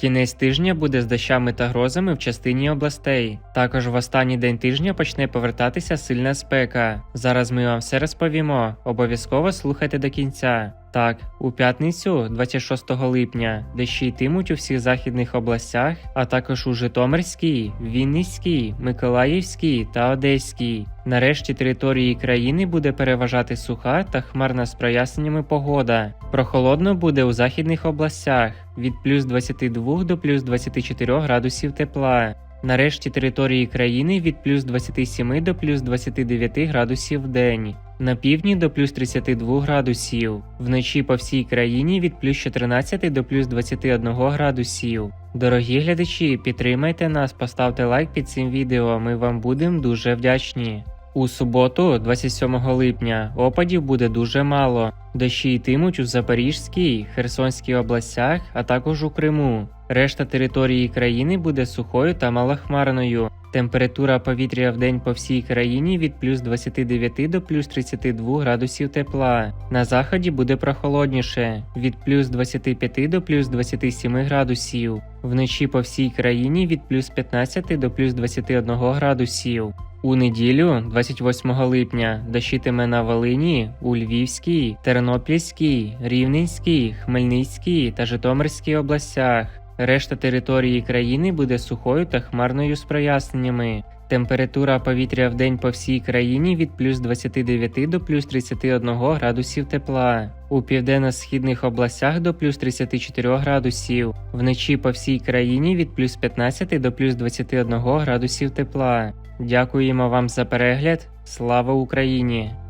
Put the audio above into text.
Кінець тижня буде з дощами та грозами в частині областей. Також в останній день тижня почне повертатися сильна спека. Зараз ми вам все розповімо. Обов'язково слухайте до кінця. Так, у п'ятницю, 26 липня, дощі йтимуть у всіх західних областях, а також у Житомирській, Вінницькій, Миколаївській та Одеській. Нарешті території країни буде переважати суха та хмарна з проясненнями погода. Прохолодно буде у західних областях від плюс 22 до плюс 24 градусів тепла. Нарешті території країни від плюс 27 до плюс 29 градусів в день. На півдні до плюс 32 градусів. Вночі по всій країні від плюс 14 до плюс 21 градусів. Дорогі глядачі, підтримайте нас, поставте лайк під цим відео. Ми вам будемо дуже вдячні. У суботу, 27 липня, опадів буде дуже мало. Дощі йтимуть у Запорізькій, Херсонській областях, а також у Криму. Решта території країни буде сухою та малохмарною. Температура повітря в день по всій країні від плюс 29 до плюс 32 градусів тепла. На заході буде прохолодніше від плюс 25 до плюс 27 градусів. Вночі по всій країні від плюс 15 до плюс 21 градусів. У неділю, 28 липня, дощитиме на Волині, у Львівській, Тернопільській, Рівненській, Хмельницькій та Житомирській областях. Решта території країни буде сухою та хмарною з проясненнями. Температура повітря в день по всій країні від плюс 29 до плюс 31 градусів тепла. У південно-східних областях до плюс 34 градусів. Вночі по всій країні від плюс 15 до плюс 21 градусів тепла. Дякуємо вам за перегляд. Слава Україні!